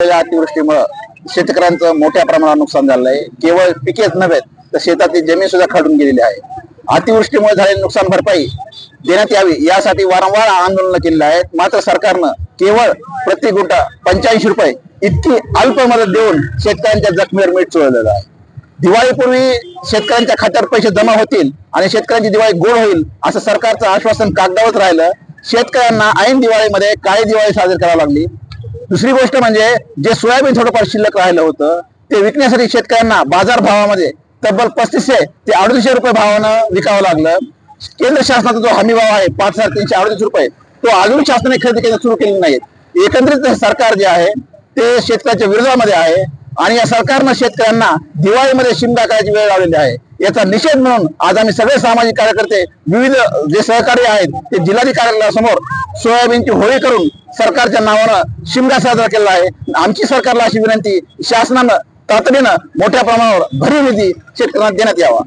झालेल्या अतिवृष्टीमुळे शेतकऱ्यांचं मोठ्या प्रमाणात नुकसान झालं आहे केवळ पिकेच नव्हे तर शेतातील जमीन सुद्धा खाडून गेलेली आहे. अतिवृष्टीमुळे झालेली नुकसान भरपाई देण्यात यावी यासाठी वारंवार आंदोलन केलेलं आहेत. मात्र सरकारनं केवळ प्रति गुंठा पंच्याऐंशी रुपये इतकी अल्प मदत देऊन शेतकऱ्यांच्या जखमीवर मीठ चोळलेलं आहे. दिवाळीपूर्वी शेतकऱ्यांच्या खात्यावर पैसे जमा होतील आणि शेतकऱ्यांची दिवाळी गोड होईल असं सरकारचं आश्वासन कागदावरच राहिलं. शेतकऱ्यांना ऐन दिवाळीमध्ये काळी दिवाळी साजरी करावी लागली. दुसरी गोष्ट म्हणजे जे सोयाबीन थोडंफार शिल्लक राहिलं होतं ते विकण्यासाठी शेतकऱ्यांना बाजार भावामध्ये तब्बल पस्तीसशे ते अडतीसशे रुपये भावानं विकावं लागलं. केंद्र शासनाचा जो हमी भाव आहे पाच हजार तीनशे अडतीस रुपये तो अजून शासनाने खरेदी केंद्र सुरू केले नाही. एकंदरीत सरकार जे आहे ते शेतकऱ्याच्या विरोधामध्ये आहे. आणि या सरकारनं शेतकऱ्यांना दिवाळीमध्ये शिमगा करायची वेळ लावलेली आहे. याचा निषेध म्हणून आज आम्ही सगळे सामाजिक कार्यकर्ते विविध जे सहकारी आहेत ते जिल्हाधिकारी समोर सोयाबीनची होळी करून सरकारच्या नावानं शिमगा साजरा केला आहे. आमची सरकारला अशी विनंती शासनानं तातडीनं मोठ्या प्रमाणावर भरीव निधी शेतकऱ्यांना देण्यात यावा.